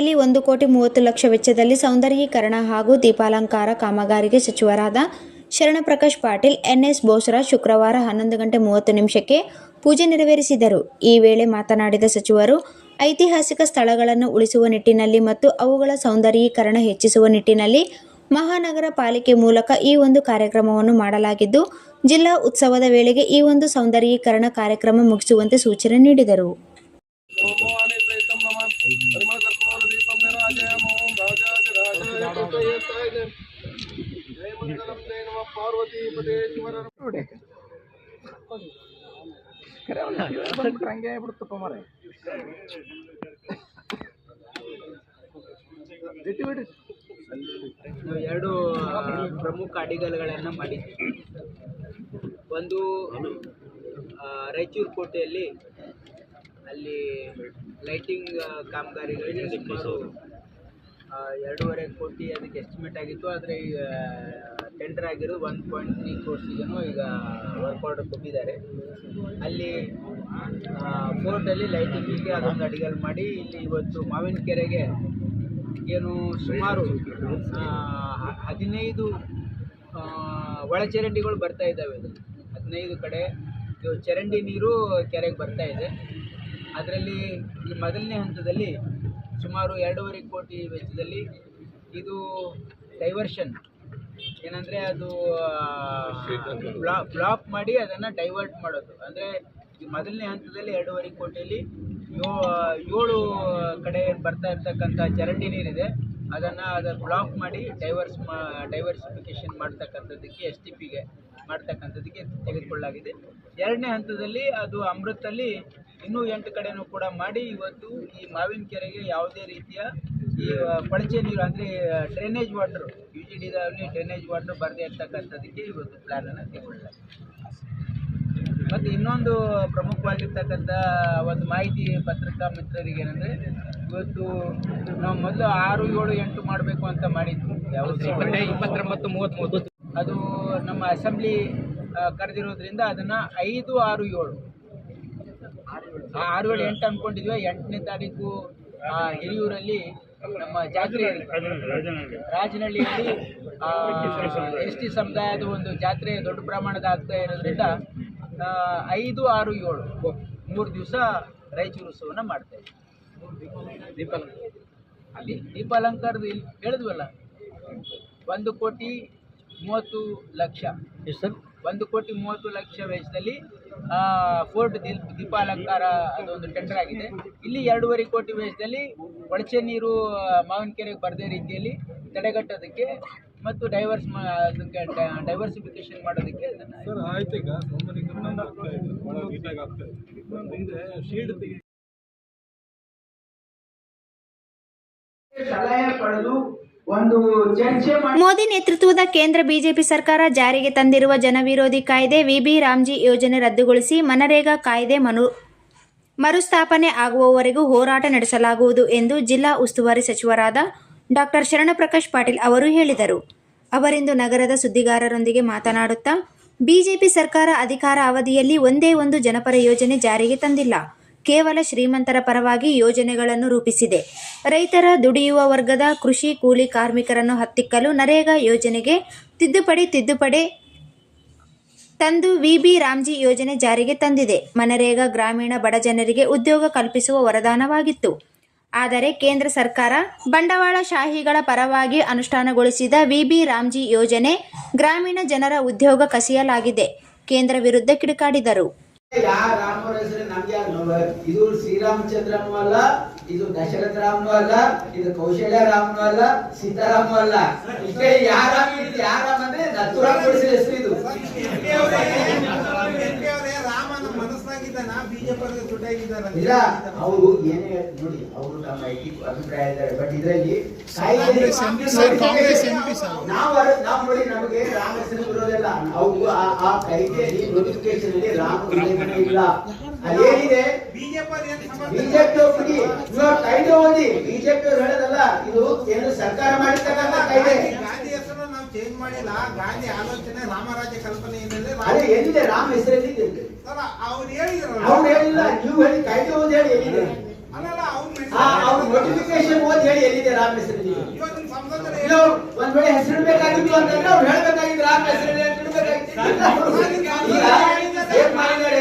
ಕೋಟೆಯಲ್ಲಿ ಒಂದು ಕೋಟಿ ಮೂವತ್ತು ಲಕ್ಷ ವೆಚ್ಚದಲ್ಲಿ ಸೌಂದರ್ಯೀಕರಣ ಹಾಗೂ ದೀಪಾಲಂಕಾರ ಕಾಮಗಾರಿಗೆ ಸಚಿವರಾದ ಶರಣಪ್ರಕಾಶ್ ಪಾಟೀಲ್, ಎನ್ಎಸ್ ಬೋಸರಾಜ್ ಶುಕ್ರವಾರ ಹನ್ನೊಂದು ಗಂಟೆ ಮೂವತ್ತು ನಿಮಿಷಕ್ಕೆ ಪೂಜೆ ನೆರವೇರಿಸಿದರು. ಈ ವೇಳೆ ಮಾತನಾಡಿದ ಸಚಿವರು, ಐತಿಹಾಸಿಕ ಸ್ಥಳಗಳನ್ನು ಉಳಿಸುವ ನಿಟ್ಟಿನಲ್ಲಿ ಮತ್ತು ಅವುಗಳ ಸೌಂದರ್ಯೀಕರಣ ಹೆಚ್ಚಿಸುವ ನಿಟ್ಟಿನಲ್ಲಿ ಮಹಾನಗರ ಪಾಲಿಕೆ ಮೂಲಕ ಈ ಒಂದು ಕಾರ್ಯಕ್ರಮವನ್ನು ಮಾಡಲಾಗಿದ್ದು, ಜಿಲ್ಲಾ ಉತ್ಸವದ ವೇಳೆಗೆ ಈ ಒಂದು ಸೌಂದರ್ಯೀಕರಣ ಕಾರ್ಯಕ್ರಮ ಮುಗಿಸುವಂತೆ ಸೂಚನೆ ನೀಡಿದರು. ಬಿಡುತ್ತಪ್ಪ ಮರ ಬಿಟ್ಟು ಬಿಡಿ. ಎರಡು ಪ್ರಮುಖ ಅಡಿಗಲ್ಗಳನ್ನ ಮಾಡಿದ್ವಿ ಒಂದು ರಾಯಚೂರು ಕೋಟೆಯಲ್ಲಿ ಅಲ್ಲಿ ಲೈಟಿಂಗ್ ಕಾಮಗಾರಿಗಳಿಗೆ ಸುಮಾರು ಎರಡೂವರೆ ಕೋಟಿ ಅದಕ್ಕೆ ಎಸ್ಟಿಮೇಟ್ ಆಗಿತ್ತು. ಆದರೆ ಟೆಂಡರ್ ಆಗಿರೋದು ಒನ್ ಪಾಯಿಂಟ್ ತ್ರೀ ಈಗ ವರ್ಕ್ ಆರ್ಡರ್ ಕೊಟ್ಟಿದ್ದಾರೆ. ಅಲ್ಲಿ ಫೋರ್ಟಲ್ಲಿ ಲೈಟಿಂಗಿಗೆ ಅದೊಂದು ಅಡಿಗಲ್ ಮಾಡಿ ಇಲ್ಲಿ ಇವತ್ತು ಮಾವಿನ ಕೆರೆಗೆ ಏನು ಸುಮಾರು ಹದಿನೈದು ಒಳಚರಂಡಿಗಳು ಬರ್ತಾ ಇದ್ದಾವೆ ಅದು ಹದಿನೈದು ಕಡೆ ಚರಂಡಿ ನೀರು ಕೆರೆಗೆ ಬರ್ತಾ ಇದೆ. ಅದರಲ್ಲಿ ಈ ಮೊದಲನೇ ಹಂತದಲ್ಲಿ ಸುಮಾರು ಎರಡೂವರೆ ಕೋಟಿ ವೆಚ್ಚದಲ್ಲಿ ಇದು ಡೈವರ್ಷನ್ ಏನಂದರೆ ಅದು ಬ್ಲಾಕ್ ಬ್ಲಾಕ್ ಮಾಡಿ ಅದನ್ನು ಡೈವರ್ಟ್ ಮಾಡೋದು. ಅಂದರೆ ಈ ಮೊದಲನೇ ಹಂತದಲ್ಲಿ ಎರಡೂವರೆ ಕೋಟಿಯಲ್ಲಿ ಯೋ ಏಳು ಕಡೆ ಬರ್ತಾ ಇರ್ತಕ್ಕಂಥ ಚರಂಡಿ ನೀರಿದೆ. ಅದನ್ನು ಅದರ ಬ್ಲಾಕ್ ಮಾಡಿ ಡೈವರ್ಸ್ ಮಾ ಡೈವರ್ಸಿಫಿಕೇಷನ್ ಮಾಡ್ತಕ್ಕಂಥದ್ದಕ್ಕೆ ಎಸ್ ಟಿ ಪಿಗೆ ಮಾಡ್ತಕ್ಕಂಥದ್ದಕ್ಕೆ ತೆಗೆದುಕೊಳ್ಳಲಾಗಿದೆ. ಎರಡನೇ ಹಂತದಲ್ಲಿ ಅದು ಅಮೃತಲ್ಲಿ ಇನ್ನೂ ಎಂಟು ಕಡೆನೂ ಕೂಡ ಮಾಡಿ ಇವತ್ತು ಈ ಮಾವಿನ ಕೆರೆಗೆ ಯಾವುದೇ ರೀತಿಯ ಈ ಪಳಚೆ ಕೊಳಚೆ ನೀರು ಅಂದರೆ ಡ್ರೈನೇಜ್ ವಾಟರ್ ಡಿದಲ್ಲಿ ಡ್ರೈನೇಜ್ ವಾಟರ್ ಬರದೇ ಇರ್ತಕ್ಕಂಥದ್ದಕ್ಕೆ ಇವತ್ತು ಪ್ಲ್ಯಾನನ್ನು ತೆಗೆದುಕೊಳ್ಳಲಾಗಿದೆ ಮತ್ತು ಇನ್ನೊಂದು ಪ್ರಮುಖವಾಗಿರ್ತಕ್ಕಂಥ ಒಂದು ಮಾಹಿತಿ ಪತ್ರಿಕಾ ಮಿತ್ರರಿಗೆ ಏನಂದರೆ ಇವತ್ತು ನಾವು ಮೊದಲು ಆರು ಏಳು ಎಂಟು ಮಾಡಬೇಕು ಅಂತ ಮಾಡಿದ್ವಿ. ಯಾವುದು ಇಪ್ಪತ್ತೊಂಬತ್ತು ಮೂವತ್ತ್ಮೂರು ಅದು ನಮ್ಮ ಅಸೆಂಬ್ಲಿ ಕರೆದಿರೋದ್ರಿಂದ ಅದನ್ನು ಐದು ಆರು ಏಳು. ಆರು ಏಳು ಎಂಟು ಅಂದ್ಕೊಂಡಿದ್ವಿ ಎಂಟನೇ ತಾರೀಕು ಹಿರಿಯೂರಲ್ಲಿ ನಮ್ಮ ಜಾತ್ರೆ ರಾಜನಹಳ್ಳಿಯಲ್ಲಿ ಎಸ್ ಟಿ ಸಮುದಾಯದ ಒಂದು ಜಾತ್ರೆ ದೊಡ್ಡ ಪ್ರಮಾಣದ ಆಗ್ತಾ ಇರೋದ್ರಿಂದ ಐದು ಆರು ಏಳು ಮೂರು ದಿವಸ ರಾಯಚೂರು ಉತ್ಸವನ ಮಾಡ್ತೇವೆ ದೀಪಾಲಂಕಾರ ಅಲ್ಲಿ ದೀಪಾಲಂಕಾರದ ಇಲ್ಲಿ ಹೇಳಿದ್ವಲ್ಲ ಒಂದು ಕೋಟಿ ಮೂವತ್ತು ಲಕ್ಷ. ಸರ್. ಒಂದು ಕೋಟಿ ಮೂವತ್ತು ಲಕ್ಷ ವೆಚ್ಚದಲ್ಲಿ ಆ, ಫೋರ್ಟ್ ದೀಪ್ ದೀಪಾಲಂಕಾರ ಅದೊಂದು ಟೆಂಡರ್ ಆಗಿದೆ. ಇಲ್ಲಿ ಎರಡೂವರೆ ಕೋಟಿ ವೆಚ್ಚದಲ್ಲಿ ಒಳಚೆ ನೀರು ಮಾವಿನಕೆರೆಗೆ ಮಾವಿನ ಕೆರೆಗೆ ಬರದೇ ರೀತಿಯಲ್ಲಿ ತಡೆಗಟ್ಟೋದಕ್ಕೆ ಮತ್ತು ಡೈವರ್ಸ್ ಮಾ ಅದಕ್ಕೆ ಡೈವರ್ಸಿಫಿಕೇಶನ್ ಮಾಡೋದಕ್ಕೆ ಸಲಹೆ ಪಡೆದು ಮೋದಿ ನೇತೃತ್ವದ ಕೇಂದ್ರ ಬಿಜೆಪಿ ಸರ್ಕಾರ ಜಾರಿಗೆ ತಂದಿರುವ ಜನವಿರೋಧಿ ಕಾಯ್ದೆ ವಿಬಿ ರಾಮ್ಜಿ ಯೋಜನೆ ರದ್ದುಗೊಳಿಸಿ ಮನರೇಗಾ ಕಾಯ್ದೆ ಮನು, ಮರುಸ್ಥಾಪನೆ ಆಗುವವರೆಗೂ ಹೋರಾಟ ನಡೆಸಲಾಗುವುದು ಎಂದು ಜಿಲ್ಲಾ ಉಸ್ತುವಾರಿ ಸಚಿವರಾದ ಡಾಕ್ಟರ್ ಶರಣಪ್ರಕಾಶ್ ಪಾಟೀಲ್ ಅವರು ಹೇಳಿದರು. ಅವರಿಂದು ನಗರದ ಸುದ್ದಿಗಾರರೊಂದಿಗೆ ಮಾತನಾಡುತ್ತಾ, ಬಿಜೆಪಿ ಸರ್ಕಾರ ಅಧಿಕಾರ ಅವಧಿಯಲ್ಲಿ ಒಂದೇ ಒಂದು ಜನಪರ ಯೋಜನೆ ಜಾರಿಗೆ ತಂದಿಲ್ಲ. ಕೇವಲ ಶ್ರೀಮಂತರ ಪರವಾಗಿ ಯೋಜನೆಗಳನ್ನು ರೂಪಿಸಿದೆ. ರೈತರ ದುಡಿಯುವ ವರ್ಗದ ಕೃಷಿ ಕೂಲಿ ಕಾರ್ಮಿಕರನ್ನು ಹತ್ತಿಕ್ಕಲು ನರೇಗಾ ಯೋಜನೆಗೆ ತಿದ್ದುಪಡಿ ತಿದ್ದುಪಡಿ ತಂದು ವಿಬಿ ರಾಮ್ಜಿ ಯೋಜನೆ ಜಾರಿಗೆ ತಂದಿದೆ. ಮನರೇಗಾ ಗ್ರಾಮೀಣ ಬಡ ಜನರಿಗೆ ಉದ್ಯೋಗ ಕಲ್ಪಿಸುವ ವರದಾನವಾಗಿತ್ತು. ಆದರೆ ಕೇಂದ್ರ ಸರ್ಕಾರ ಬಂಡವಾಳಶಾಹಿಗಳ ಪರವಾಗಿ ಅನುಷ್ಠಾನಗೊಳಿಸಿದ ವಿಬಿ ರಾಮ್ಜಿ ಯೋಜನೆ ಗ್ರಾಮೀಣ ಜನರ ಉದ್ಯೋಗ ಕಸಿಯಲಾಗಿದೆ. ಕೇಂದ್ರ ವಿರುದ್ಧ ಕಿಡಿಕಾಡಿದರು. ಯಾರ ಇದು ಶ್ರೀರಾಮಚಂದ್ರನು ಅಲ್ಲ ಇದು ದಶರಥ ರಾಮನು ಅಲ್ಲ ಇದು ಕೌಶಲ್ಯ ರಾಮನು ಅಲ್ಲ ಸೀತಾರಾಮನೂ ಅಲ್ಲ. ಇಷ್ಟೇ ಯಾರಾಮ ಇದು ಯಾರಾಮ ಅಂದ್ರೆ ನಥುರಾಮ್ ಕೊಡಿಸಿದ ಹೆಸರು ಇದು. ಇಲ್ಲ ಅವರು ಏನೇ ನೋಡಿ ಅವರು ನಮ್ಮ ಅಭಿಪ್ರಾಯ ಇದ್ದಾರೆ. ಬಟ್ ಇದರಲ್ಲಿ ನಾವು ನಾವು ನೋಡಿ ನಮಗೆ ರಾಮ ಹೆಸರು ಬರೋದಿಲ್ಲ. ಅವು ಆ- ಆ ನೋಟಿಫಿಕೇಶನ್ ಅಲ್ಲಿ ರಾಮ ಇಲ್ಲ. ಅದೇನಿದೆ ಬಿಜೆಪಿ ಒಪ್ಪಿಗೆ ಇವಾಗ ಕಾಯ್ದೆ ಓದಿ ಬಿಜೆಪಿ ಅವ್ರು ಹೇಳೋದಲ್ಲ ಇದು ಕೇಂದ್ರ ಸರ್ಕಾರ ಮಾಡಿರ್ತಕ್ಕಂಥ ಕಾಯ್ದೆ. ಗಾಂಧಿ ಹೆಸರು ನಾವು ಚೇಂಜ್ ಮಾಡಿಲ್ಲ ಗಾಂಧಿ ಆಲೋಚನೆ ರಾಮರಾಜ್ಯ ಕಲ್ಪನೆ ಅದೇ ಎಲ್ಲಿದೆ? ರಾಮ ಹೆಸರಲ್ಲಿ ಅವ್ರು ಹೇಳಿದ್ರು ಅವ್ರು ಹೇಳಿಲ್ಲ ನೀವು ಹೇಳಿ ಕಾಯ್ದೆ ಓದಿ ಹೇಳಿ ಎಲ್ಲಿದೆ? ನೋಟಿಫಿಕೇಶನ್ ಓದಿ ಹೇಳಿ ಎಲ್ಲಿದೆ ರಾಮ್ ಹೆಸರಲ್ಲಿ? ಒಂದ್ ವೇಳೆ ಹೆಸರು ಬೇಕಾಗಿತ್ತು ಅಂತಂದ್ರೆ ಅವ್ರು ಹೇಳ್ಬೇಕಾಗಿತ್ತು ರಾಮ ಹೆಸರಲ್ಲಿ ಅಂತ ಇಡ್ಬೇಕಾಗಿತ್ತು. ಈಗ ಏನ್ ಮಾಡಿದ್ದಾರೆ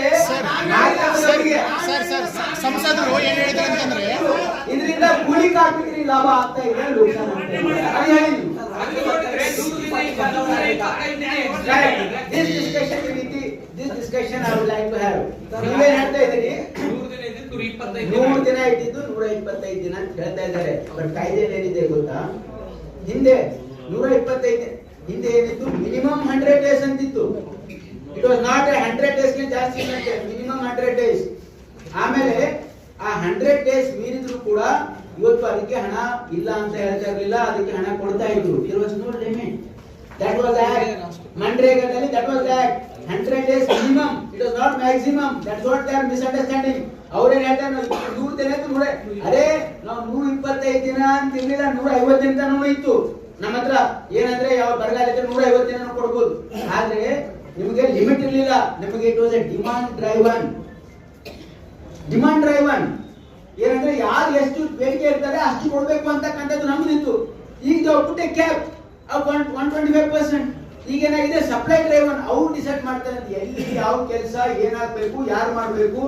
ನಾಗರಿಕರಿಗೆ ಸರ್ ಸರ್ ಅಂತಂದ್ರೆ, ಇದರಿಂದ ಕೂಲಿ ಕಾರ್ಮಿಕರಿಗೆ ಲಾಭ ಆಗ್ತಾ ಇದೆ ಲೋಕಸಾನ ಇದ್ದೀರಿ. ನೂರು ದಿನ ಇಟ್ಟಿದ್ದು ನೂರ ಇಪ್ಪತ್ತೈದು ದಿನ ಅಂತ ಹೇಳ್ತಾ ಇದ್ದಾರೆ. ಬಟ್ ಕಾಯ್ದೆಯಲ್ಲಿ ಏನಿದೆ ಗೊತ್ತಾ? ಹಿಂದೆ ನೂರ ಇಪ್ಪತ್ತೈದು ಹಿಂದೆ ಏನಿತ್ತು? ಮಿನಿಮಮ್ ಹಂಡ್ರೆಡ್ ಡೇಸ್ ಅಂತಿತ್ತು. It was not hundred days ಜಾಸ್ತಿ ಮಿನಿಮಮ್ ಹಂಡ್ರೆಡ್ ಡೇಸ್ ಆಮೇಲೆ ಆ ಹಂಡ್ರೆಡ್ ಡೇಸ್ ಮೀರಿದ್ರು ಕೂಡ ಇವತ್ತು ಅದಕ್ಕೆ ಹಣ ಇಲ್ಲ ಅಂತ ಹೇಳ್ತಾ ಇರಲಿಲ್ಲ ಅದಕ್ಕೆ ಹಣ ಕೊಡ್ತಾ ಇದ್ರು. It was no limit that was act ಮನ್ರೇಗಾದಲ್ಲಿ that was act hundred days minimum it was not maximum that's what they are misunderstanding ಅವ್ರೇನ್ ಹೇಳ್ತಾರೆ ನಾವು ನೂರು ದಿನ ನೂರ. ಅರೇ ನಾವು ನೂರ ಇಪ್ಪತ್ತೈದು ದಿನ ಅಂತ ಇರ್ಲಿಲ್ಲ ನೂರ ಐವತ್ತು ದಿನ ಇತ್ತು. ನಮ್ಮ ಹತ್ರ ಏನಂದ್ರೆ ಯಾವ ಬರಗಾಲ ಇದ್ರೆ ನೂರ ಐವತ್ತು ದಿನ ಕೊಡ್ಬೋದು. ಆದ್ರೆ ನಿಮಗೆ ಲಿಮಿಟ್ ಇರ್ಲಿಲ್ಲ. ನಿಮಗೆ it was a demand driven demand driven ಏನಂದ್ರೆ ಯಾರು ಎಷ್ಟು ಬೇಡಿಕೆ ಇರ್ತಾರೆ ಅಷ್ಟು ಕೊಡಬೇಕು ಅಂತಕ್ಕಂಥದ್ದು ನಮ್ದಿತ್ತು ಈಗ put a cap one one twenty five percent ಈಗ ಏನಾಗಿದೆ? ಸಪ್ಲೈ ಡ್ರೈವನ್ ಅವ್ರು ಡಿಸೈಡ್ ಮಾಡ್ತಾರೆ ಎಲ್ಲಿ ಯಾವ ಕೆಲಸ, ಏನಾಗಬೇಕು, ಯಾರು ಮಾಡಬೇಕು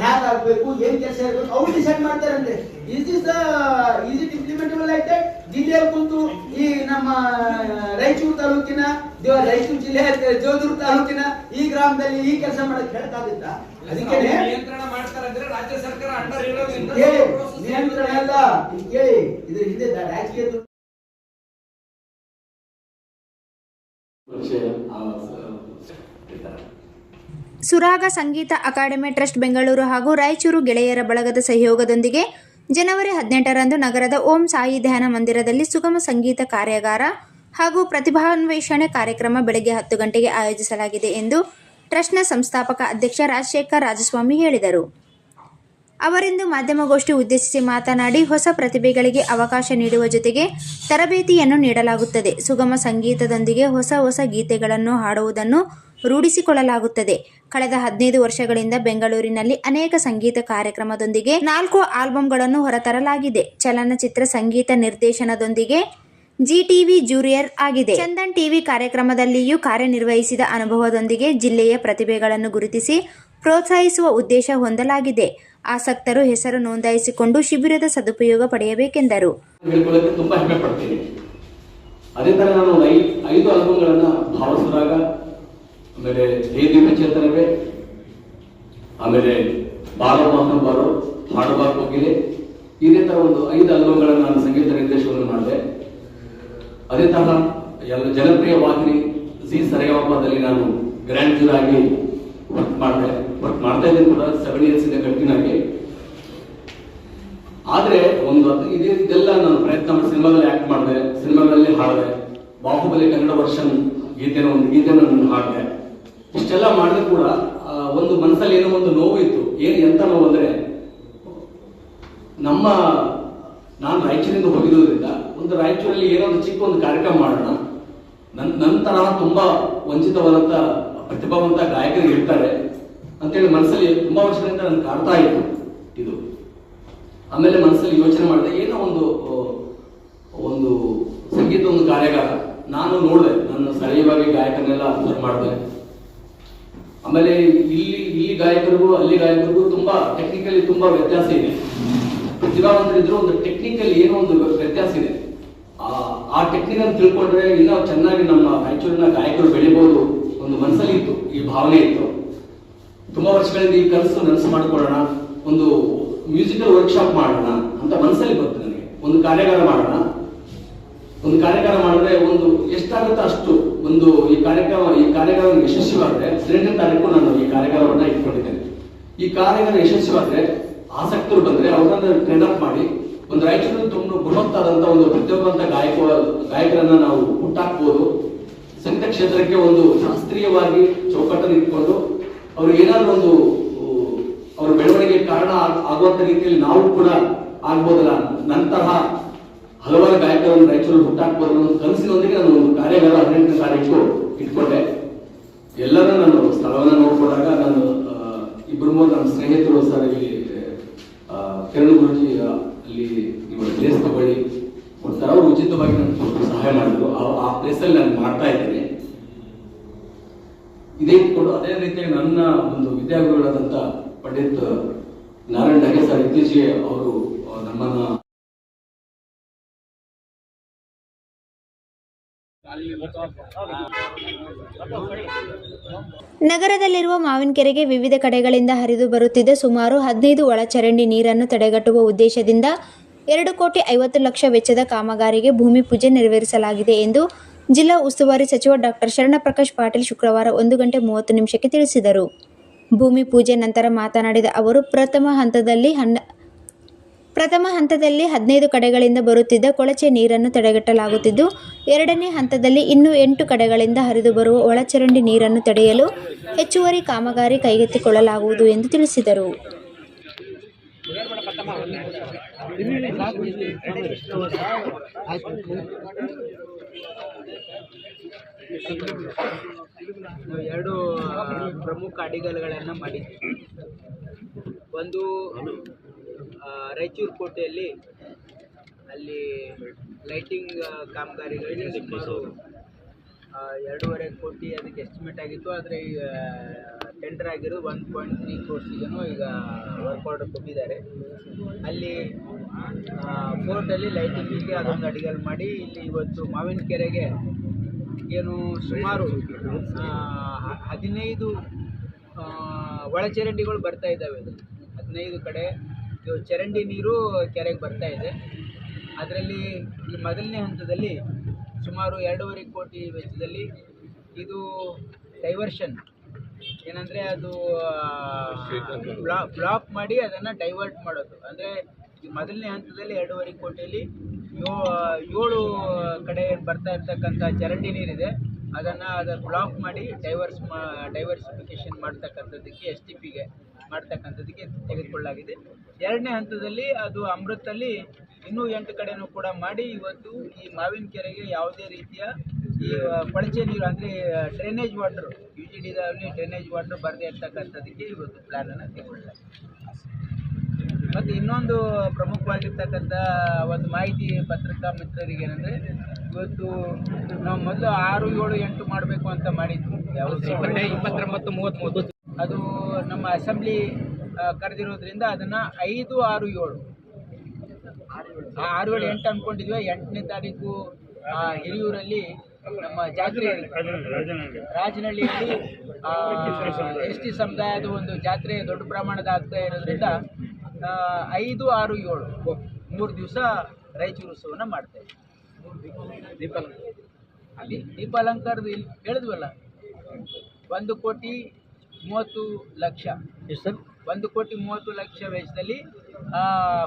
ಹ್ಯಾಕ್ ಆಗಬೇಕು ಏನ್ ಕೆಲಸ ಇರಬೇಕು, ಅವ್ರು ಡಿಸೈಡ್ ಮಾಡ್ತಾರಂತೆ is is is it implementable like ಜಿಲ್ಲೆಯಲ್ಲಿ ಕುಂತು ಈ ನಮ್ಮ ರಾಯಚೂರು ತಾಲೂಕಿನ ದೇವ- ರಾಯಚೂರು ಜಿಲ್ಲೆ ಜೋಧೂರು ತಾಲೂಕಿನ ಈ ಗ್ರಾಮದಲ್ಲಿ ಈ ಕೆಲಸ ಮಾಡಕ್ ಹೇಳ್ತಾಗಿತ್ತ ಅದಕ್ಕೆ ನಿಯಂತ್ರಣ ಮಾಡ್ತಾರೆ ರಾಜ್ಯ ಸರ್ಕಾರ ನಿಯಂತ್ರಣ ಅಲ್ಲ ಕೇಳಿ ಇದ್ರ ಹಿಂದೆ ರಾಜಕೀಯ ಸುರಾಗ ಸಂಗೀತ ಅಕಾಡೆಮಿ ಟ್ರಸ್ಟ್ ಬೆಂಗಳೂರು ಹಾಗೂ ರಾಯಚೂರು ಗೆಳೆಯರ ಬಳಗದ ಸಹಯೋಗದೊಂದಿಗೆ ಜನವರಿ ಹದಿನೆಂಟರಂದು ನಗರದ ಓಂ ಸಾಯಿ ಧ್ಯಾನ ಮಂದಿರದಲ್ಲಿ ಸುಗಮ ಸಂಗೀತ ಕಾರ್ಯಾಗಾರ ಹಾಗೂ ಪ್ರತಿಭಾನ್ವೇಷಣೆ ಕಾರ್ಯಕ್ರಮ ಬೆಳಗ್ಗೆ ಹತ್ತು ಗಂಟೆಗೆ ಆಯೋಜಿಸಲಾಗಿದೆ ಎಂದು ಟ್ರಸ್ಟ್ನ ಸಂಸ್ಥಾಪಕ ಅಧ್ಯಕ್ಷ ರಾಜಶೇಖರ್ ರಾಜಸ್ವಾಮಿ ಹೇಳಿದರು. ಅವರಿಂದು ಮಾಧ್ಯಮಗೋಷ್ಠಿ ಉದ್ದೇಶಿಸಿ ಮಾತನಾಡಿ, ಹೊಸ ಪ್ರತಿಭೆಗಳಿಗೆ ಅವಕಾಶ ನೀಡುವ ಜೊತೆಗೆ ತರಬೇತಿಯನ್ನು ನೀಡಲಾಗುತ್ತದೆ. ಸುಗಮ ಸಂಗೀತದೊಂದಿಗೆ ಹೊಸ ಹೊಸ ಗೀತೆಗಳನ್ನು ಹಾಡುವುದನ್ನು ರೂಢಿಸಿಕೊಳ್ಳಲಾಗುತ್ತದೆ. ಕಳೆದ ಹದಿನೈದು ವರ್ಷಗಳಿಂದ ಬೆಂಗಳೂರಿನಲ್ಲಿ ಅನೇಕ ಸಂಗೀತ ಕಾರ್ಯಕ್ರಮದೊಂದಿಗೆ ನಾಲ್ಕು ಆಲ್ಬಂಗಳನ್ನು ಹೊರತರಲಾಗಿದೆ. ಚಲನಚಿತ್ರ ಸಂಗೀತ ನಿರ್ದೇಶನದೊಂದಿಗೆ ಜಿ ಟಿವಿ ಜೂರಿಯರ್ ಆಗಿದೆ. ಚಂದನ್ ಟಿವಿ ಕಾರ್ಯಕ್ರಮದಲ್ಲಿಯೂ ಕಾರ್ಯನಿರ್ವಹಿಸಿದ ಅನುಭವದೊಂದಿಗೆ ಜಿಲ್ಲೆಯ ಪ್ರತಿಭೆಗಳನ್ನು ಗುರುತಿಸಿ ಪ್ರೋತ್ಸಾಹಿಸುವ ಉದ್ದೇಶ ಹೊಂದಲಾಗಿದೆ. ಆಸಕ್ತರು ಹೆಸರು ನೋಂದಾಯಿಸಿಕೊಂಡು ಶಿಬಿರದ ಸದುಪಯೋಗ ಪಡೆಯಬೇಕೆಂದರು. ಅದೇ ತರ ನಾನು ಐದು ಆಲ್ಬಮ್ಗಳನ್ನ ಭಾವಸುರಾಗ ಆಮೇಲೆ ದೇವಿ ಚೇತನವೇ, ಆಮೇಲೆ ಬಾರೋ ಮಾತಂ ಬಾರೋ ಹಾಡುಬಾರ ಕೋಗಿಲೆ ಇದೇ ತರ ಒಂದು ಐದು ಆಲ್ಬಮ್ಗಳನ್ನು ನಾನು ಸಂಗೀತ ನಿರ್ದೇಶನವನ್ನು ಮಾಡಿದೆ. ಅದೇ ತರಹ ಎಲ್ಲ ಜನಪ್ರಿಯ ವಾಹಿನಿ ಜಿ ನಾನು ಗ್ರ್ಯಾಂಡ್ ಜೂರ್ ಆಗಿ ವರ್ಕ್ ಮಾಡಿದೆ. ವರ್ಕ್ ಮಾಡ್ತಾ ಇದ್ದೀನಿ ಕೂಡ ಸೆವೆನ್ ಇಯರ್ಸ್ ಇಂದ ಕಂಟಿನ್ಯೂ ಆದ್ರೆ ಒಂದು ಇದೇ ಇದೆಲ್ಲ ನಾನು ಪ್ರಯತ್ನ ಮಾಡಿ ಸಿನಿಮಾದಲ್ಲಿ ಆಕ್ಟ್ ಮಾಡಿದೆ, ಸಿನಿಮಾಗಳಲ್ಲಿ ಹಾಡಿದೆ. ಬಾಹುಬಲಿ ಕನ್ನಡ ವರ್ಷನ್ ಗೀತೆನ ಒಂದು ಗೀತೆನ ನಾನು ಹಾಡಿದೆ. ಇಷ್ಟೆಲ್ಲ ಮಾಡಿದ್ರು ಕೂಡ ಒಂದು ಮನಸ್ಸಲ್ಲಿ ಏನೋ ಒಂದು ನೋವು ಇತ್ತು ಏನು ಎಂತ ನೋವು ಅಂದ್ರೆ, ನಮ್ಮ, ನಾನು ರಾಯಚೂರಿಂದ ಹೋಗಿರೋದ್ರಿಂದ ಒಂದು ರಾಯಚೂರಲ್ಲಿ ಏನೋ ಒಂದು ಚಿಕ್ಕ ಒಂದು ಕಾರ್ಯಕ್ರಮ ಮಾಡೋಣ. ನನ್ ನನ್ನ ತರಹ ತುಂಬಾ ವಂಚಿತವಾದಂತ, ಪ್ರತಿಭಾವಂತ ಗಾಯಕರು ಇರ್ತಾರೆ ಅಂತೇಳಿ ಮನಸ್ಸಲ್ಲಿ ತುಂಬಾ ವರ್ಷಗಳಿಂದ ನನ್ಗೆ ಕಾಡ್ತಾ ಇತ್ತು ಇದು. ಆಮೇಲೆ ಮನಸ್ಸಲ್ಲಿ ಯೋಚನೆ ಮಾಡಿದೆ, ಏನೋ ಒಂದು ಒಂದು ಸಂಗೀತ ಒಂದು ಕಾರ್ಯಾಗಾರ ನಾನು ನೋಡಿದೆ. ನನ್ನ ಸ್ಥಳೀಯವಾಗಿ ಗಾಯಕನೆಲ್ಲ ಅಬ್ಸರ್ವ್ ಮಾಡಿದೆ. ಆಮೇಲೆ ಇಲ್ಲಿ ಇಲ್ಲಿ ಗಾಯಕರಿಗೂ, ಅಲ್ಲಿ ಗಾಯಕರಿಗೂ ತುಂಬಾ ಟೆಕ್ನಿಕಲಿ ತುಂಬಾ ವ್ಯತ್ಯಾಸ ಇದೆ. ಪ್ರತಿಭಾವಂತರಿದ್ರು ಒಂದು ಟೆಕ್ನಿಕಲ್ ಏನೋ ಒಂದು ವ್ಯತ್ಯಾಸ ಇದೆ. ಆ ಟೆಕ್ನಿಕ್ ಅನ್ನು ತಿಳ್ಕೊಂಡ್ರೆ ಇನ್ನೂ ಚೆನ್ನಾಗಿ ನಮ್ಮ ರಾಯಚೂರಿನ ಗಾಯಕರು ಬೆಳಿಬಹುದು ಒಂದು ಮನಸ್ಸಲ್ಲಿ ಇತ್ತು, ಈ ಭಾವನೆ ಇತ್ತು. ತುಂಬಾ ವರ್ಷಗಳಿಂದ ಈ ಕನಸು ನನಸು ಮಾಡ್ಕೊಳ್ಳೋಣ, ಒಂದು ಮ್ಯೂಸಿಕಲ್ ವರ್ಕ್ಶಾಪ್ ಮಾಡೋಣ ಅಂತ ಮನಸ್ಸಲ್ಲಿ ಬಂತು ನನಗೆ. ಒಂದು ಕಾರ್ಯಾಗಾರ ಮಾಡೋಣ. ಒಂದು ಕಾರ್ಯಾಗಾರ ಮಾಡಿದ್ರೆ ಒಂದು ಎಷ್ಟಾಗುತ್ತೋ ಅಷ್ಟು ಒಂದು ಈ ಕಾರ್ಯಕ್ರಮ ಈ ಕಾರ್ಯಕ್ರಮ ಯಶಸ್ವಿಯಾದ್ರೆ ಹದಿನೆಂಟನೇ ತಾರೀಕು ನಾನು ಈ ಕಾರ್ಯಕ್ರಮವನ್ನು ಇಟ್ಕೊಂಡಿದ್ದೇನೆ. ಈ ಕಾರ್ಯಕ್ರಮ ಯಶಸ್ವಿಯಾದ್ರೆ ಆಸಕ್ತರು ಬಂದ್ರೆ ಅವರನ್ನು ಟ್ರೈನ್ ಅಪ್ ಮಾಡಿ ಒಂದು ರಾಯಚೂರಿನ ತುಂಬ ಬೃಹತ್ತಾದಂತ ಒಂದು ಪ್ರತಿಯೊಬ್ಬಂಥ ಗಾಯಕ, ಗಾಯಕರನ್ನ ನಾವು ಹುಟ್ಟಾಕ್ಬೋದು ಸಂಗೀತ ಕ್ಷೇತ್ರಕ್ಕೆ ಒಂದು ಶಾಸ್ತ್ರೀಯವಾಗಿ ಚೌಕಟ್ಟನ್ನು ಇಟ್ಕೊಂಡು ಅವ್ರಿಗೆ ಏನಾದ್ರು ಒಂದು ಅವ್ರ ಬೆಳವಣಿಗೆ ಕಾರಣ ಆಗ್- ಆಗುವಂತ ರೀತಿಯಲ್ಲಿ ನಾವು ಕೂಡ ಆಗ್ಬೋದಲ್ಲ. ನಂತರ ಹಲವಾರು ಗಾಯಕರನ್ನು ರಾಯಚೂರು ಹುಟ್ಟಾಕ್ಬೋದು ಅನ್ನೋ ಕನಸಿನೊಂದಿಗೆ ನಾನು ಒಂದು ಕಾರ್ಯಾಗಾರ ಹದಿನೆಂಟನೇ ತಾರೀಕು ಇಟ್ಕೊಂಡೆ. ಎಲ್ಲರೂ ನಾನು ಸ್ಥಳವನ್ನು ನೋಡ್ಕೊಂಡಾಗ ನಾನು ಇಬ್ಬರು ಮೂರು ನನ್ನ ಸ್ನೇಹಿತರು ಸರ್ ಇಲ್ಲಿ ಕಿರಣ್ ಗುರುಜಿ ಅಲ್ಲಿ ಪ್ಲೇಸ್ ತಗೊಳ್ಳಿ ಕೊಡ್ತಾರೆ. ಅವರು ಉಚಿತವಾಗಿ ಸ್ವಲ್ಪ ಸಹಾಯ ಮಾಡಿದ್ರು. ಆ- ಪ್ಲೇಸಲ್ಲಿ ನಾನು ಮಾಡ್ತಾ ಇದ್ದೀನಿ. ಇದೇ ಇಟ್ಕೊಂಡು ಅದೇ ರೀತಿಯಾಗಿ ನನ್ನ ಒಂದು ವಿದ್ಯಾರ್ಥಿಗಳಾದಂಥ ಪಂಡಿತ್ ನಾರಾಯಣ್ ಡಾಗೆ ಸರ್ ಇತ್ತೀಚೆಗೆ ಅವರು ನಮ್ಮನ್ನ ನಗರದಲ್ಲಿರುವ ಮಾವಿನಕೆರೆಗೆ ವಿವಿಧ ಕಡೆಗಳಿಂದ ಹರಿದು ಬರುತ್ತಿದ್ದ ಸುಮಾರು ಹದಿನೈದು ಒಳಚರಂಡಿ ನೀರನ್ನು ತಡೆಗಟ್ಟುವ ಉದ್ದೇಶದಿಂದ ಎರಡು ಕೋಟಿ ಐವತ್ತು ಲಕ್ಷ ವೆಚ್ಚದ ಕಾಮಗಾರಿಗೆ ಭೂಮಿ ಪೂಜೆ ನೆರವೇರಿಸಲಾಗಿದೆ ಎಂದು ಜಿಲ್ಲಾ ಉಸ್ತುವಾರಿ ಸಚಿವ ಡಾಕ್ಟರ್ ಶರಣಪ್ರಕಾಶ್ ಪಾಟೀಲ್ ಶುಕ್ರವಾರ ಒಂದು ಗಂಟೆ ಮೂವತ್ತು ನಿಮಿಷಕ್ಕೆ ತಿಳಿಸಿದರು. ಭೂಮಿ ಪೂಜೆ ನಂತರ ಮಾತನಾಡಿದ ಅವರು, ಪ್ರಥಮ ಹಂತದಲ್ಲಿ ಹನ್ನ ಪ್ರಥಮ ಹಂತದಲ್ಲಿ ಹದಿನೈದು ಕಡೆಗಳಿಂದ ಬರುತ್ತಿದ್ದ ಕೊಳಚೆ ನೀರನ್ನು ತಡೆಗಟ್ಟಲಾಗುತ್ತಿದ್ದು ಎರಡನೇ ಹಂತದಲ್ಲಿ ಇನ್ನೂ ಎಂಟು ಕಡೆಗಳಿಂದ ಹರಿದು ಬರುವ ಒಳಚರಂಡಿ ನೀರನ್ನು ತಡೆಯಲು ಹೆಚ್ಚುವರಿ ಕಾಮಗಾರಿ ಕೈಗೆತ್ತಿಕೊಳ್ಳಲಾಗುವುದು ಎಂದು ತಿಳಿಸಿದರು. ಎರಡು ಪ್ರಮುಖ ಅಡಿಗಲ್ಗಳನ್ನು ಮಾಡಿದ್ವಿ ಒಂದು ರಾಯಚೂರು ಕೋಟೆಯಲ್ಲಿ ಅಲ್ಲಿ ಲೈಟಿಂಗ್ ಕಾಮಗಾರಿಗಳಿಗೆ ಸುಮಾರು ಎರಡೂವರೆ ಕೋಟಿ ಅದಕ್ಕೆ ಎಸ್ಟಿಮೇಟ್ ಆಗಿತ್ತು. ಆದರೆ ಈಗ ಟೆಂಡರ್ ಆಗಿರೋ ಒನ್ ಪಾಯಿಂಟ್ ತ್ರೀ ಕೋರ್ಸಿಗೂ ಈಗ ವರ್ಕ್ ಆರ್ಡರ್ ಕೊಟ್ಟಿದ್ದಾರೆ. ಅಲ್ಲಿ ಫೋರ್ಟಲ್ಲಿ ಲೈಟಿಂಗಿಗೆ ಅದೊಂದು ಅಡಿಗಲ್ ಮಾಡಿ, ಇಲ್ಲಿ ಇವತ್ತು ಮಾವಿನ ಕೆರೆಗೆ ಏನು ಸುಮಾರು ಹದಿನೈದು ಒಳಚರಂಡಿಗಳು ಬರ್ತಾ ಇದ್ದಾವೆ. ಅದು ಹದಿನೈದು ಕಡೆ ಚರಂಡಿ ನೀರು ಕೆರೆಗೆ ಬರ್ತಾ ಇದೆ. ಅದರಲ್ಲಿ ಈ ಮೊದಲನೇ ಹಂತದಲ್ಲಿ ಸುಮಾರು ಎರಡೂವರೆ ಕೋಟಿ ವೆಚ್ಚದಲ್ಲಿ ಇದು ಡೈವರ್ಷನ್. ಏನಂದರೆ ಅದು ಬ್ಲಾಕ್ ಬ್ಲಾಕ್ ಮಾಡಿ ಅದನ್ನು ಡೈವರ್ಟ್ ಮಾಡೋದು. ಅಂದರೆ ಈ ಮೊದಲನೇ ಹಂತದಲ್ಲಿ ಎರಡೂವರೆ ಕೋಟಿಯಲ್ಲಿ ಯೋ, ಏಳು ಕಡೆ ಬರ್ತಾ ಇರ್ತಕ್ಕಂಥ ಚರಂಡಿ ನೀರಿದೆ. ಅದನ್ನು ಅದರ ಬ್ಲಾಕ್ ಮಾಡಿ ಡೈವರ್ಸ್ ಮಾ, ಡೈವರ್ಸಿಫಿಕೇಷನ್ ಮಾಡ್ತಕ್ಕಂಥದ್ದಕ್ಕೆ ಎಸ್ ಟಿ ಪಿಗೆ ಮಾಡ್ತಕ್ಕಂಥದ್ದಕ್ಕೆ ತೆಗೆದುಕೊಳ್ಳಲಾಗಿದೆ. ಎರಡನೇ ಹಂತದಲ್ಲಿ ಅದು ಅಮೃತಲ್ಲಿ ಇನ್ನೂ ಎಂಟು ಕಡೆನೂ ಕೂಡ ಮಾಡಿ ಇವತ್ತು ಈ ಮಾವಿನ ಕೆರೆಗೆ ಯಾವುದೇ ರೀತಿಯ ಈ ಕೊಳಚೆ ನೀರು ಅಂದರೆ ಡ್ರೈನೇಜ್ ವಾಟರ್ ಯು ಜಿ ಡಿದಲ್ಲಿ ಡ್ರೈನೇಜ್ ವಾಟರ್ ಬರದೇ ಇರ್ತಕ್ಕಂಥದ್ದಕ್ಕೆ ಇವತ್ತು ಪ್ಲ್ಯಾನನ್ನು ತೆಗೆದುಕೊಳ್ಳಲಾಗಿದೆ. ಮತ್ತು ಇನ್ನೊಂದು ಪ್ರಮುಖವಾಗಿರ್ತಕ್ಕಂಥ ಒಂದು ಮಾಹಿತಿ ಪತ್ರಿಕಾ ಮಿತ್ರರಿಗೆ ಏನಂದರೆ ಇವತ್ತು ನಾವು ಮೊದಲು ಆರು ಏಳು ಎಂಟು ಮಾಡಬೇಕು ಅಂತ ಮಾಡಿದ್ವಿ. ಯಾವುದು ಇಪ್ಪತ್ತೊಂಬತ್ತು ಮೂವತ್ತ್ಮೂರು. ಅದು ನಮ್ಮ ಅಸೆಂಬ್ಲಿ ಕರೆದಿರೋದ್ರಿಂದ ಅದನ್ನು ಐದು ಆರು ಏಳು ಆ ಆರು ಏಳು ಎಂಟು ಅನ್ಕೊಂಡಿದ್ವಿ ಎಂಟನೇ ತಾರೀಕು ಆ, ಹಿರಿಯೂರಲ್ಲಿ ನಮ್ಮ ಜಾತ್ರೆ ರಾಜನಹಳ್ಳಿಯಲ್ಲಿ ಎಸ್ ಟಿ ಸಮುದಾಯದ ಒಂದು ಜಾತ್ರೆ ದೊಡ್ಡ ಪ್ರಮಾಣದ ಆಗ್ತಾ ಇರೋದ್ರಿಂದ ಐದು ಆರು ಏಳು ಮೂರು ದಿವಸ ರಾಯಚೂರು ಉತ್ಸವನ ಮಾಡ್ತೇವೆ ದೀಪಾಲಂಕಾರ. ದೀಪಾಲಂಕಾರದ ಇಲ್ಲಿ ಹೇಳಿದ್ವಲ್ಲ ಒಂದು ಕೋಟಿ ಮೂವತ್ತು ಲಕ್ಷ. ಸರ್ ಒಂದು ಕೋಟಿ ಮೂವತ್ತು ಲಕ್ಷ ವೆಚ್ಚದಲ್ಲಿ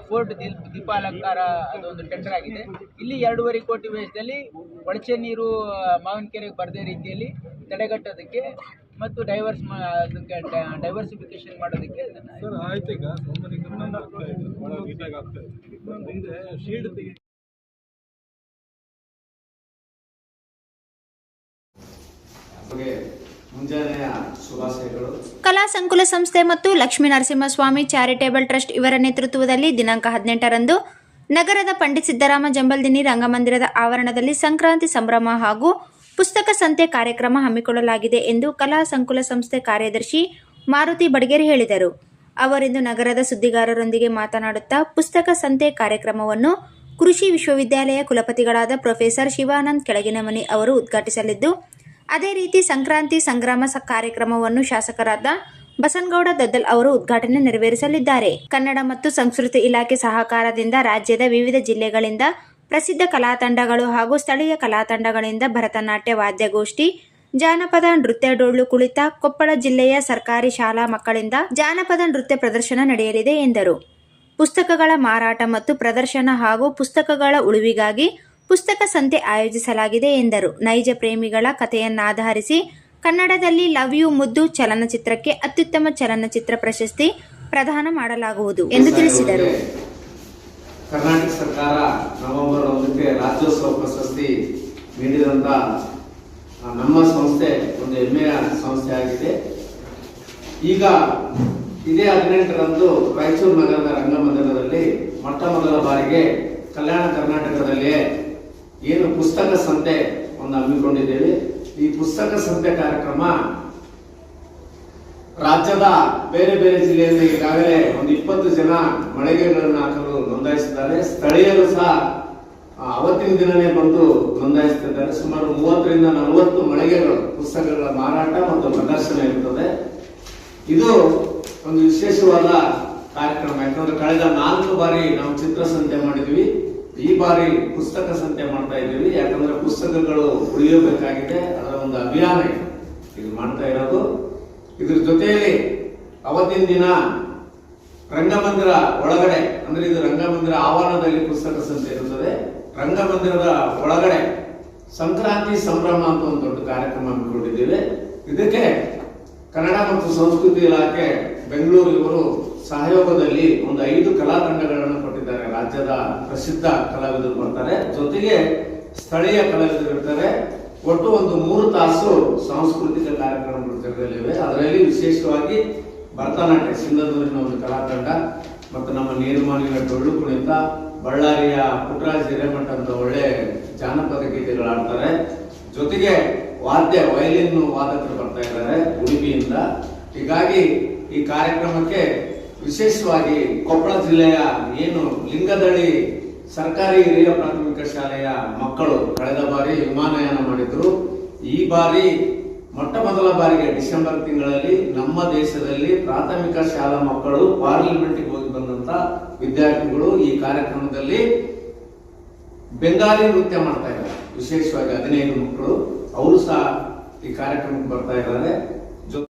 ಫೋರ್ಟ್ ದೀಪ್ ದೀಪಾಲಂಕಾರ ಅದೊಂದು ಟೆಂಡರ್ ಆಗಿದೆ. ಇಲ್ಲಿ ಎರಡೂವರೆ ಕೋಟಿ ವೆಚ್ಚದಲ್ಲಿ ಒಳಚೆ ನೀರು ಮಾವಿನಕೆರೆಗೆ ಬರದೇ ರೀತಿಯಲ್ಲಿ ತಡೆಗಟ್ಟೋದಕ್ಕೆ ಮತ್ತು ಡೈವರ್ಸ್ ಮಾ ಅದಕ್ಕೆ ಡೈವರ್ಸಿಫಿಕೇಶನ್ ಮಾಡೋದಕ್ಕೆ ಸರ್ ಆಯ್ತು ಈಗ. ಶೀಲ್ಡ್ ತೆಗಿ ಶುಭಾಶಯಗಳು ಕಲಾ ಸಂಕುಲ ಸಂಸ್ಥೆ ಮತ್ತು ಲಕ್ಷ್ಮೀ ನರಸಿಂಹಸ್ವಾಮಿ ಚಾರಿಟೇಬಲ್ ಟ್ರಸ್ಟ್ ಇವರ ನೇತೃತ್ವದಲ್ಲಿ ದಿನಾಂಕ ಹದಿನೆಂಟರಂದು ನಗರದ ಪಂಡಿತ್ ಸಿದ್ದರಾಮ ಜಂಬಲ್ದಿನಿ ರಂಗಮಂದಿರದ ಆವರಣದಲ್ಲಿ ಸಂಕ್ರಾಂತಿ ಸಂಭ್ರಮ ಹಾಗೂ ಪುಸ್ತಕ ಸಂತೆ ಕಾರ್ಯಕ್ರಮ ಹಮ್ಮಿಕೊಳ್ಳಲಾಗಿದೆ ಎಂದು ಕಲಾ ಸಂಕುಲ ಸಂಸ್ಥೆ ಕಾರ್ಯದರ್ಶಿ ಮಾರುತಿ ಬಡಗೇರಿ ಹೇಳಿದರು. ಅವರಿಂದು ನಗರದ ಸುದ್ದಿಗಾರರೊಂದಿಗೆ ಮಾತನಾಡುತ್ತಾ ಪುಸ್ತಕ ಸಂತೆ ಕಾರ್ಯಕ್ರಮವನ್ನು ಕೃಷಿ ವಿಶ್ವವಿದ್ಯಾಲಯ ಕುಲಪತಿಗಳಾದ ಪ್ರೊಫೆಸರ್ ಶಿವಾನಂದ್ ಕೆಳಗಿನಮನಿ ಅವರು ಉದ್ಘಾಟಿಸಲಿದ್ದು ಅದೇ ರೀತಿ ಸಂಕ್ರಾಂತಿ ಸಂಗ್ರಾಮ ಕಾರ್ಯಕ್ರಮವನ್ನು ಶಾಸಕರಾದ ಬಸನಗೌಡ ದದ್ದಲ್ ಅವರು ಉದ್ಘಾಟನೆ ನೆರವೇರಿಸಲಿದ್ದಾರೆ. ಕನ್ನಡ ಮತ್ತು ಸಂಸ್ಕೃತಿ ಇಲಾಖೆ ಸಹಕಾರದಿಂದ ರಾಜ್ಯದ ವಿವಿಧ ಜಿಲ್ಲೆಗಳಿಂದ ಪ್ರಸಿದ್ಧ ಕಲಾತಂಡಗಳು ಹಾಗೂ ಸ್ಥಳೀಯ ಕಲಾ ತಂಡಗಳಿಂದ ಭರತನಾಟ್ಯ ವಾದ್ಯಗೋಷ್ಠಿ, ಜಾನಪದ ನೃತ್ಯ ಡೊಳ್ಳು ಕುಳಿತ, ಕೊಪ್ಪಳ ಜಿಲ್ಲೆಯ ಸರ್ಕಾರಿ ಶಾಲಾ ಮಕ್ಕಳಿಂದ ಜಾನಪದ ನೃತ್ಯ ಪ್ರದರ್ಶನ ನಡೆಯಲಿದೆ ಎಂದರು. ಪುಸ್ತಕಗಳ ಮಾರಾಟ ಮತ್ತು ಪ್ರದರ್ಶನ ಹಾಗೂ ಪುಸ್ತಕಗಳ ಉಳಿವಿಗಾಗಿ ಪುಸ್ತಕ ಸಂತೆ ಆಯೋಜಿಸಲಾಗಿದೆ ಎಂದರು. ನೈಜ ಪ್ರೇಮಿಗಳ ಕಥೆಯನ್ನಾಧರಿಸಿ ಕನ್ನಡದಲ್ಲಿ ಲವ್ ಯು ಮುದ್ದು ಚಲನಚಿತ್ರಕ್ಕೆ ಅತ್ಯುತ್ತಮ ಚಲನಚಿತ್ರ ಪ್ರಶಸ್ತಿ ಪ್ರದಾನ ಮಾಡಲಾಗುವುದು ಎಂದು ತಿಳಿಸಿದರು. ಕರ್ನಾಟಕ ಸರ್ಕಾರ ನವೆಂಬರ್ ಒಂದಕ್ಕೆ ರಾಜ್ಯೋತ್ಸವ ಪ್ರಶಸ್ತಿ ನೀಡಿದಂತ ಆ, ನಮ್ಮ ಸಂಸ್ಥೆ ಒಂದು ಹೆಮ್ಮೆಯ ಸಂಸ್ಥೆ ಆಗಿದೆ. ಈಗ ಇದೇ ಹದಿನೆಂಟರಂದು ರಾಯಚೂರು ನಗರದ ರಂಗಮಂದಿರದಲ್ಲಿ ಮೊದಲ ಬಾರಿಗೆ ಕಲ್ಯಾಣ ಕರ್ನಾಟಕದಲ್ಲಿಯೇ ಏನು ಪುಸ್ತಕ ಸಂತೆ ಒಂದು ಹಮ್ಮಿಕೊಂಡಿದ್ದೇವೆ. ಈ ಪುಸ್ತಕ ಸಂತೆ ಕಾರ್ಯಕ್ರಮ ರಾಜ್ಯದ ಬೇರೆ ಬೇರೆ ಜಿಲ್ಲೆಯಲ್ಲಿ ಈಗಾಗಲೇ ಒಂದು ಇಪ್ಪತ್ತು ಜನ ಮಳಿಗೆಗಳನ್ನು ಹಾಕಲು ನೋಂದಾಯಿಸಿದ್ದಾರೆ. ಸ್ಥಳೀಯರು ಸಹ ಅವತ್ತಿನ ದಿನನೇ ಬಂದು ನೋಂದಾಯಿಸುತ್ತಿದ್ದಾರೆ ಸುಮಾರು ಮೂವತ್ತರಿಂದ ನಲವತ್ತು ಮಳಿಗೆಗಳು, ಪುಸ್ತಕಗಳ ಮಾರಾಟ ಮತ್ತು ಪ್ರದರ್ಶನ ಇರುತ್ತದೆ ಇದು ಒಂದು ವಿಶೇಷವಾದ ಕಾರ್ಯಕ್ರಮ. ಯಾಕಂದ್ರೆ ಕಳೆದ ನಾಲ್ಕು ಬಾರಿ ನಾವು ಚಿತ್ರಸಂತೆ ಮಾಡಿದ್ವಿ. ಈ ಬಾರಿ ಪುಸ್ತಕ ಸಂತೆ ಮಾಡ್ತಾ ಇದ್ದೀವಿ. ಯಾಕಂದ್ರೆ ಪುಸ್ತಕಗಳು ಉಳಿಯಬೇಕಾಗಿದೆ. ಅದರ ಒಂದು ಅಭಿಯಾನ ಇದೆ. ಇದು ಮಾಡ್ತಾ ಇರೋದು. ಇದ್ರ ಜೊತೆಯಲ್ಲಿ ಅವತ್ತಿನ ದಿನ ರಂಗಮಂದಿರ ಒಳಗಡೆ, ಅಂದ್ರೆ ಇದು ರಂಗಮಂದಿರ ಆವರಣದಲ್ಲಿ ಪುಸ್ತಕ ಸಂತೆ ಇರುತ್ತದೆ. ರಂಗಮಂದಿರದ ಒಳಗಡೆ ಸಂಕ್ರಾಂತಿ ಸಂಭ್ರಮ ಅಂತ ಒಂದು ದೊಡ್ಡ ಕಾರ್ಯಕ್ರಮ ಹಮ್ಮಿಕೊಂಡಿದ್ದೇವೆ. ಇದಕ್ಕೆ ಕನ್ನಡ ಮತ್ತು ಸಂಸ್ಕೃತಿ ಇಲಾಖೆ ಬೆಂಗಳೂರು ಇವರು ಸಹಯೋಗದಲ್ಲಿ ಒಂದು ಐದು ಕಲಾ ತಂಡಗಳನ್ನು ಕೊಟ್ಟಿದ್ದಾರೆ ರಾಜ್ಯದ ಪ್ರಸಿದ್ಧ ಕಲಾವಿದರು ಬರ್ತಾರೆ. ಜೊತೆಗೆ ಸ್ಥಳೀಯ ಕಲಾವಿದರು ಇರ್ತಾರೆ. ಒಟ್ಟು ಒಂದು ಮೂರು ತಾಸು ಸಾಂಸ್ಕೃತಿಕ ಕಾರ್ಯಕ್ರಮಗಳು ಜರುಗಲಿವೆ ಅದರಲ್ಲಿ ವಿಶೇಷವಾಗಿ ಭರತನಾಟ್ಯ ಸಿಂಧದೂರಿನ ಒಂದು ಕಲಾತಂಡ ಮತ್ತು ನಮ್ಮ ನೀರ್ಮಾನಿನ ಡೊಳ್ಳು ಕುಣಿತ, ಬಳ್ಳಾರಿಯ ಪುಟ್ಟರಾಜ್ ಹಿರೇಮಠ ಅಂತ ಒಳ್ಳೆ ಜಾನಪದ ಗೀತೆಗಳು ಆಡ್ತಾರೆ ಜೊತೆಗೆ ವಾದ್ಯ, ವಯಲಿನ್ ವಾದಕರು ಬರ್ತಾ ಇದ್ದಾರೆ ಉಡುಪಿಯಿಂದ. ಹೀಗಾಗಿ ಈ ಕಾರ್ಯಕ್ರಮಕ್ಕೆ ವಿಶೇಷವಾಗಿ ಕೊಪ್ಪಳ ಜಿಲ್ಲೆಯ ಏನು ಲಿಂಗದಳಿ ಸರ್ಕಾರಿ ಹಿರಿಯ ಪ್ರಾಥಮಿಕ ಶಾಲೆಯ ಮಕ್ಕಳು ಕಳೆದ ಬಾರಿ ವಿಮಾನಯಾನ ಮಾಡಿದ್ರು. ಈ ಬಾರಿ ಮೊಟ್ಟ ಮೊದಲ ಬಾರಿಗೆ ಡಿಸೆಂಬರ್ ತಿಂಗಳಲ್ಲಿ ನಮ್ಮ ದೇಶದಲ್ಲಿ ಪ್ರಾಥಮಿಕ ಶಾಲಾ ಮಕ್ಕಳು ಪಾರ್ಲಿಮೆಂಟ್ಗೆ ಹೋಗಿ ಬಂದಂತ ವಿದ್ಯಾರ್ಥಿಗಳು ಈ ಕಾರ್ಯಕ್ರಮದಲ್ಲಿ ಬೆಂಗಾಲಿ ನೃತ್ಯ ಮಾಡ್ತಾ ಇದ್ದಾರೆ. ವಿಶೇಷವಾಗಿ ಹದಿನೈದು ಮಕ್ಕಳು. ಅವರು ಸಹ ಈ ಕಾರ್ಯಕ್ರಮಕ್ಕೆ ಬರ್ತಾ ಇದ್ದಾರೆ.